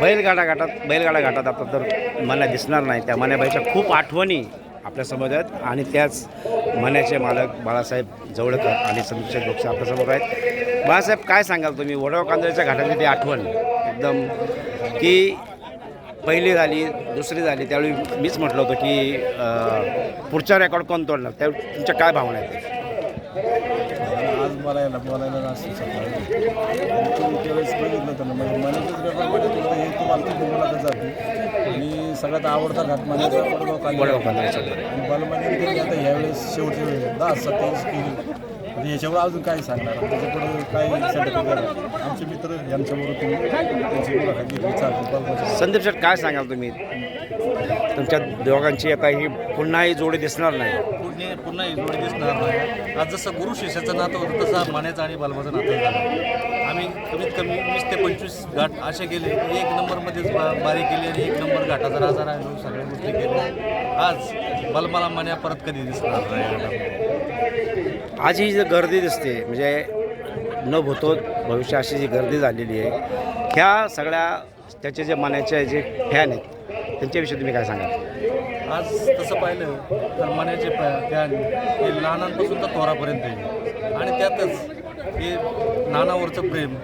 बैलगाडा घाटात बैलगाडा घाटात आता तर मला दिसणार नाही. त्या मण्याबाईच्या खूप आठवणी आपल्यासमोर आहेत. आणि त्याच मण्याचे मालक बाळासाहेब जवळकर आणि संदीप लोकसे आपल्यासमोर आहेत. बाळासाहेब काय सांगाल तुम्ही? वडगाव कांदळ्याच्या घाटातली ती आठवण एकदम की पहिली झाली दुसरी झाली त्यावेळी मीच म्हटलं होतं की पुढचा रेकॉर्ड कोण तोडणार? त्यावेळी तुमच्या काय भावना आहेत? बोलायला बोलायला नसतं सकाळी तुम्ही त्यावेळेस बघितलं होतं म्हणजे मनातच रेकॉर्ड बघितलं होतं हे तुम्हाला किती मुलाखत जाते आणि सगळ्यात आवडता घात मनाचा वडगाव कांदळी. वडगाव आता ह्यावेळेस शेवटच्या वेळेस दहा सत्तावीस केली आणि याच्यावर अजून काही सांगणार? त्याच्याकडे काही सर्टिफिकेट आमचे मित्र यांच्याबरोबर तुम्ही त्यांची मुलाखत घेतली चालते बालमाच्या संदीप शेठ काय सांगाल तुम्ही? तुमच्या दोघांची आता ही पुन्हा ही जोडी दिसणार नाही. पुढे पुन्हा ही जोडी दिसणार नाही. आज जसं गुरु शिष्याचं नातं होतं तसं मान्याचं आणि बालमाचं नातं झालं. आम्ही कमीत कमी वीस ते पंचवीस घाट असे गेले की एक नंबरमध्येच बा बारी केली आणि एक नंबर घाटाचा राजा राहिलो सगळ्या गोष्टी केल्या. आज बलमाला मान्या परत कधी दिसणार नाही. आज ही जी गर्दी दिसते म्हणजे न भूतो भविष्य अशी जी गर्दी झालेली आहे ह्या सगळ्या त्याचे जे मनाचे जे फॅन आहेत त्यांच्याविषयी तुम्ही काय सांगाल? आज तसं पाहिलं तर मनाचे फॅन हे लहानांपासून तर थोरापर्यंत आहे. आणि त्यातच हे नानावरचं प्रेम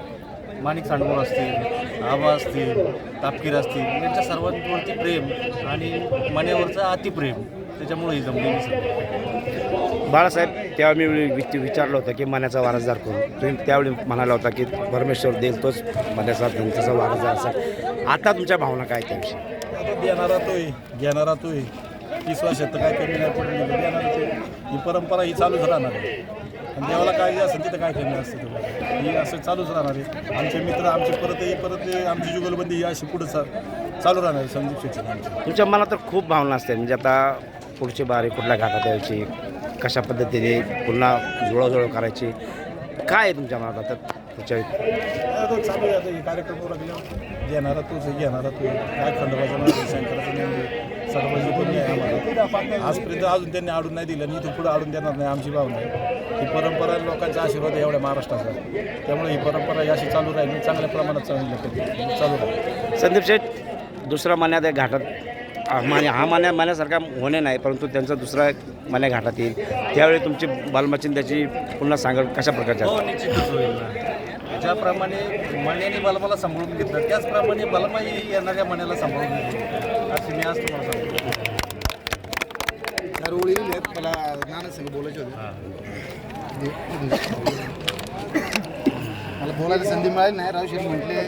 माणिक सांडगोळ असतील आबा असतील तापकीर असतील यांच्या सर्वांवरती प्रेम आणि मनेवरचं अतिप्रेम त्याच्यामुळे ही जमलेली बाळासाहेब तेव्हा मी विच विचारलं होतं की मनाचा वारसदार कोण? तुम्ही त्यावेळी म्हणाला होता की परमेश्वर देईल तोच मनाचा त्यांचा वारसदार असेल. आता तुमच्या भावना काय त्याविषयी आता देणारा तोय घेणारा तोय तीस वर्षात तर काय कमी नाही पडून देणारा ही परंपरा ही चालूच राहणार आहे. आणि देवाला काय जे असेल तिथं काय कमी असतं ही असं चालूच राहणार आहे. आमचे मित्र आमचे परत हे परत आमची जुगलबंदी ही अशी पुढं चालू राहणार आहे संदीप शिक्षण तुमच्या मनात तर खूप भावना असते म्हणजे आता पुढची बारी कुठल्या घाटात यायची? कशा पद्धतीने पुन्हा जुळवजुळव करायची? काय आहे तुमच्या मनात आता त्याच्या चालू आहे आता हे कार्यक्रम लागल्यावर घेणारा तोच घेणारा तो काय खंडोबाचा नाही शंकराचा सर्वांची आम्हाला. आजपर्यंत अजून त्यांनी आडून नाही दिलं आणि इथून पुढे आडून देणार नाही आमची भावना आहे. ही परंपरा लोकांचा आशीर्वाद आहे एवढ्या महाराष्ट्राचा. त्यामुळे ही परंपरा अशी चालू राहील चांगल्या प्रमाणात चालू चालू राहील. संदीप शेठ दुसरा मान्यात आहे घाटात. हा मान्या हा मान्या मान्यासारखा होणे नाही परंतु त्यांचा दुसरा मान्या घाटात येईल. त्यावेळी तुमची बालमाचिन त्याची पुन्हा सांगड कशा प्रकारच्या हो निश्चितच होईल ना. ज्याप्रमाणे मण्याने बलमाला सांभाळून घेतलं त्याचप्रमाणे बलमाही येणाऱ्या मण्याला सांभाळून घेतलं असे मी आज तुम्हाला सांगतो. लिहिल्यात मला नाना संग बोलायचे होते. मला बोलायला संधी मिळाली नाही रावशेठ म्हटले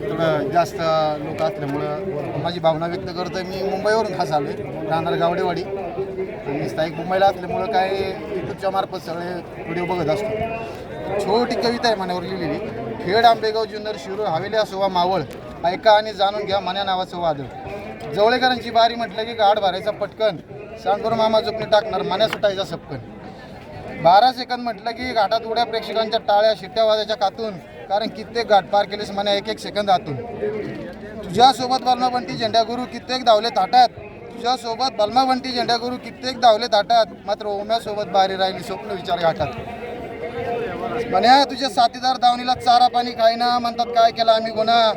थोडं जास्त लोक असल्यामुळं माझी भावना व्यक्त करतोय मी मुंबईवरून खास आलो आहे राहणार गावडेवाडी. आणि स्थायिक मुंबईला असल्यामुळं काय यूट्यूबच्या मार्फत सगळे व्हिडिओ बघत असतो. छोटी कविता आहे मनावर लिहिलेली खेड आंबेगाव जुन्नर शिरूर हवेली असो वा मावळ ऐका आणि जाणून घ्या मन्या नावाचं वादळ. जवळेकरांची बारी म्हटलं की गाड भरायचा पटकन सांगूर मामा जुपणी टाकणार मन्या सुटायचा सपकन. बारा सेकंद म्हटलं की घाटात उड्या प्रेक्षकांच्या टाळ्या शिट्ट्या वाजायच्या कातून कारण कित्येक घाट पार केलेस म्हणे एक एक सेकंद आतून. तुझ्यासोबत बलमाबंटी झेंड्यागुरू कित्येक धावले ताटात तुझ्यासोबत बलमाबंटी झेंड्यागुरू कित्येक धावले ताटात मात्र ओम्यासोबत बारी राहिली स्वप्न विचार घाटात. म्हण्या तुझ्या साथीदार धावणीला चारा पाणी खायना म्हणतात काय केलं आम्ही गुन्हा?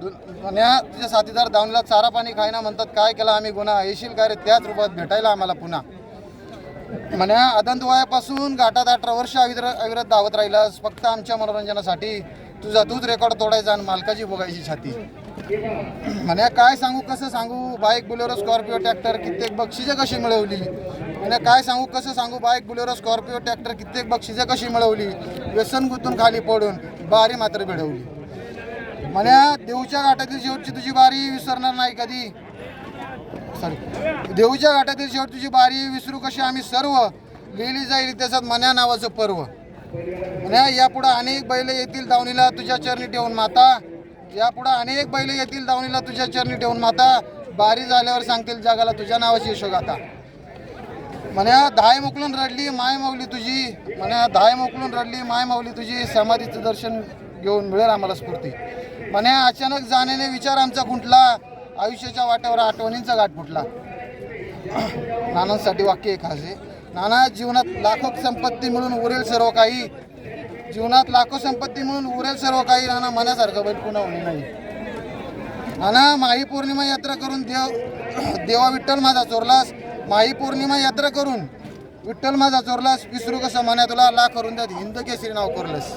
दु- म्हण्या तुझ्या साथीदार धावणीला चारा पाणी खायना म्हणतात काय केलं आम्ही गुन्हा? येशील का रे? त्याच रूपात भेटायला आम्हाला पुन्हा. म्हण्या अदंत वयापासून घाटात अठरा वर्ष अविर अविरत धावत राहिलास फक्त आमच्या मनोरंजनासाठी तुझा तूच रेकॉर्ड तोडायचा आणि मालकाची बघायची छाती. म्हण्या काय सांगू कसं सांगू? बाईक बुलेरो स्कॉर्पिओ ट्रॅक्टर कित्येक बक्षिसे कशी मिळवली? म्हणे काय सांगू कसं सांगू? बाईक बुलेरो स्कॉर्पिओ ट्रॅक्टर कित्येक बक्षिसे कशी मिळवली? व्यसन गुंतून खाली पडून बारी मात्र भिडवली. म्हण्या देऊच्या घाटातील शेवटची तुझी बारी विसरणार नाही कधी? सॉरी. देऊच्या घाटातील शेवट तुझी बारी विसरू कशी आम्ही सर्व? लिहिली जाईल त्याच्यात मन्या नावाचं पर्व. मन्या यापुढं अनेक बैल येतील दावणीला तुझ्या चरणी ठेवून माता. यापुढं अनेक बैल येतील दावणीला तुझ्या चरणी ठेवून माता. बारी झाल्यावर सांगतील जगाला तुझ्या नावाची यशोगाथा. म्हण्या धाय मोकलून रडली माय माऊली तुझी. म्हण्या धाय मोकलून रडली माय माऊली तुझी. समाधीचं दर्शन घेऊन मिळेल आम्हाला स्फूर्ती. म्हण्या अचानक जाण्याने विचार आमचा गुंटला आयुष्याच्या वाट्यावर आठवणींचा गाठ फुटला. नानांसाठी वाक्य एक आहे. नाना जीवनात लाखो संपत्ती मिळून उरेल सर्व काही. जीवनात लाखो संपत्ती मिळून उरेल सर्व काही नाना मनासारखं बैल पुन्हा होणे नाही. नाना माही पौर्णिमा यात्रा करून देव देवा विठ्ठल माझा चोरलास. माही पौर्णिमा यात्रा करून विठ्ठल माझा चोरलास. विसरू कसं म्हण्या तुला? ला करून द्यात हिंद केसरी नाव करलंस.